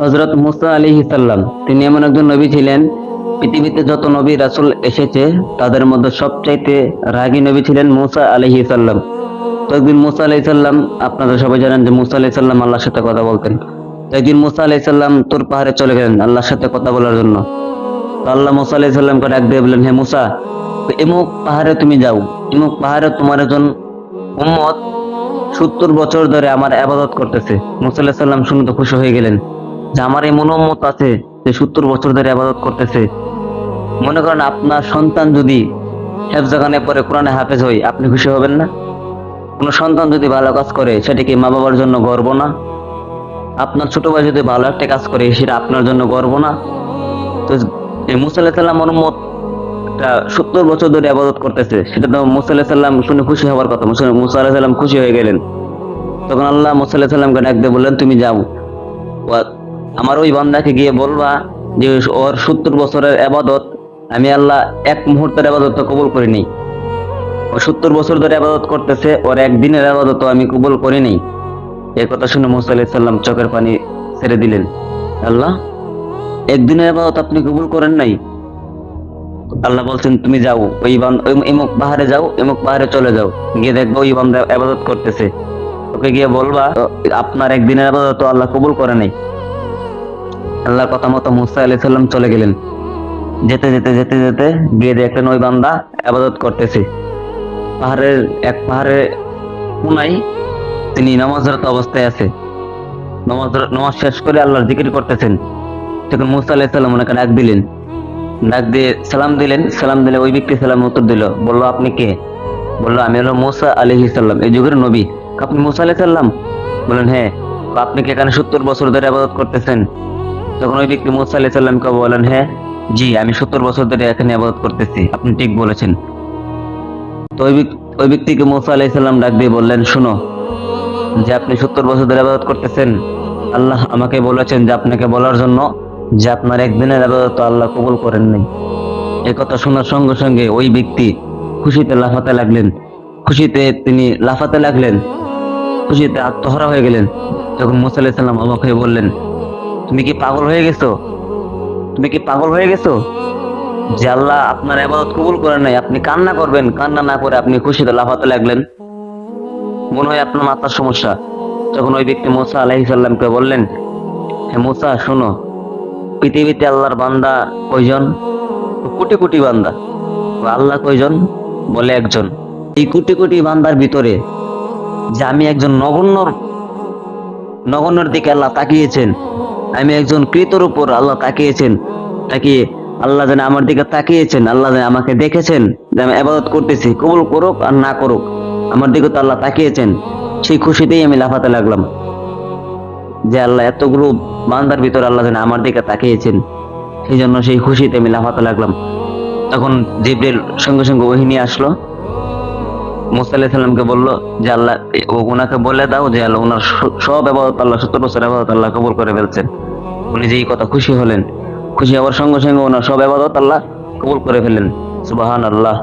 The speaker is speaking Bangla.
হজরত মুসা আলী সাল্লাম তিনি এমন একজন নবী ছিলেন। পৃথিবীতে যত নবী রাসূল এসেছে, তাদের মধ্যে সবচাইতে রাগী নবী ছিলেন মুসা আলহি সাল্লাম তো একদিন মুসা আলাহি সাল্লাম আপনারা সবাই জানেন যে মুসা আলাহি সাল্লাম আল্লাহর সাথে কথা বলতেন। তো একদিন মুসা আলাহি সাল্লাম তোর পাহাড়ে চলে গেলেন আল্লাহর সাথে কথা বলার জন্য। তো আল্লাহ মুসা আলাহি সাল্লামকে ডাক দিয়ে বললেন, হে মুসা, এমুক পাহাড়ে তুমি যাও, এমুক পাহাড়ে তোমার একজন উম্মত সত্তর বছর ধরে আমার আবাদত করতেছে। মুসা আলাহি সাল্লাম শুনে তো খুশি হয়ে গেলেন। যে আমার এই মনোমত আছে যে সত্তর বছর ধরে আবাদত করতেছে। মনে করেন আপনার সন্তান যদি হেফজাগানে পরে কোরআনে হাফেজ হই আপনি খুশি হবেন না? কোনো সন্তান যদি ভালো কাজ করে, সেটা কি মা বাবার জন্য গর্ব না? আপনার ছোট ভাই যদি ভালো একটা কাজ করে, সেটা আপনার জন্য গর্ব না? তো এই মুসা আলাহিসাল্লাম মনোমত সত্তর বছর ধরে আবাদত করতেছে, সেটা তো মুসা আলাহিসাল্লাম শুনে খুশি হওয়ার কথা। মুসা মুসা আলাহিসাল্লাম খুশি হয়ে গেলেন। তখন আল্লাহ মুসা আলাহিসাল্লামকে ডাক দিয়ে বললেন, তুমি যাও। আমার ওই বান্দাকে গিয়ে বলবা যে ওর সত্তর বছরের আবাদত আমি আল্লাহ এক মুহূর্তের আবাদত কবুল করিনি। ও সত্তর বছর ধরে আবাদত করতেছে, ওর একদিনের আবাদত আমি কবুল করিনি। এই কথা শুনে মুসা আলাইহিস সাল্লাম চোখের পানি ছেড়ে দিলেন। আল্লাহ একদিনের আবাদত আপনি কবুল করেন নাই? আল্লাহ বলছেন, তুমি যাও, ওই এমুক পাহাড়ে যাও, এমুক পাহাড়ে চলে যাও। গিয়ে দেখব ওই বান্দা আবাদত করতেছে। ওকে গিয়ে বলবা, আপনার একদিনের আবাদত আল্লাহ কবুল করে নাই। আল্লাহর কথা মতো মুসা আলাইহিস সাল্লাম চলে গেলেন। যেতে যেতে যেতে যেতে গিয়ে দেখলেন ওই বান্দা আবাদত করতেছে। পাহাড়ের এক পাহাড়ের কোনায় তিনি নামাজরত অবস্থায় আছে। নামাজ নামাজ শেষ করে আল্লাহর জিকির করতেছেন। তখন মুসা আলাইহিস সালাম ওনাকে ডাক দিলেন। ডাক দিয়ে সালাম দিলেন। সালাম দিলে ওই ব্যক্তি সালাম উত্তর দিল, বলল, আপনি কে? বলল, আমি হলো মুসা আলাইহি সাল্লাম এই যুগের নবী। আপনি মুসা আলাইহিস সাল্লাম বললেন হ্যাঁ। আপনি কি এখানে সত্তর বছর ধরে আবাদত করতেছেন? তখন ওই ব্যক্তি মুসা আলাইহিস সাল্লামকে বলেন হ্যাঁ জি, আমি সত্তর বছর ধরে এখানে আবাদত করতেছি। আপনি ঠিক বলেছেন। তো ওই ব্যক্তিকে মুসা আলাইহিস সাল্লাম ডাক দিয়ে বললেন, শুনো, যে আপনি সত্তর বছর ধরে আবাদত করতেছেন, আল্লাহ আমাকে বলেছেন যে আপনাকে বলার জন্য যে আপনার একদিনের আবাদত আল্লাহ কবুল করেন নাই। এই কথা শোনার সঙ্গে সঙ্গে ওই ব্যক্তি খুশিতে লাফাতে লাগলেন। খুশিতে তিনি লাফাতে লাগলেন। খুশিতে আত্মহারা হয়ে গেলেন। তখন মুসা আলাইহিস সাল্লাম অবাক হয়ে বললেন তুমি কি পাগল হয়ে গেছো? তুমি কি পাগল হয়ে গেছো? যে আল্লাহ আপনার আবাদত কবুল করেন নাই, আপনি কান্না করবেন। কান্না না করে আপনি খুশিতে লাফাতে লাগলেন। মনে হয় আপনার মাথার সমস্যা। তখন ওই ব্যক্তি মোসা আলাহি সাল্লামকে বললেন, হে মোসা, শোনো, পৃথিবীতে আল্লাহর বান্দা কয়জন? কোটি কোটি বান্দা। আল্লাহ কয়জন? বলে একজন। এই কোটি কোটি বান্দার ভিতরে যে আমি একজন নগণ্য নগণ্যর দিকে আল্লাহ তাকিয়েছেন আমি একজন কৃতর উপর আল্লাহ তাকিয়েছেন। তাকিয়ে আল্লাহ যেন আমার দিকে তাকিয়েছেন, আল্লাহ যেন আমাকে দেখেছেন, যে আমি আবাদত করতেছি, কবুল করুক আর না করুক। আমার দিকে তো আল্লাহ তাকিয়েছেন, সেই খুশিতেই আমি লাফাতে লাগলাম। যে আল্লাহ এতগুলো বান্দার ভিতরে আল্লাহ যেন আমার দিকে তাকিয়েছেন, সেই জন্য সেই খুশিতে আমি লাফাতে লাগলাম। তখন জিব্রিল সঙ্গে সঙ্গে ওহি নিয়ে আসলো। মুসা আলাইহিস সালামকে বলল, যে আল্লাহ ওনাকে বলে দাও যে আল্লাহ ওনার সব আবাদত আল্লাহ, সত্তর বছর আবাদত আল্লাহ কবুল করে ফেলছেন। উনি যেই কথা খুশি হলেন। খুশি হওয়ার সঙ্গে সঙ্গে ওনার সব আবাদত আল্লাহ কবুল করে ফেলেন সুবাহান আল্লাহ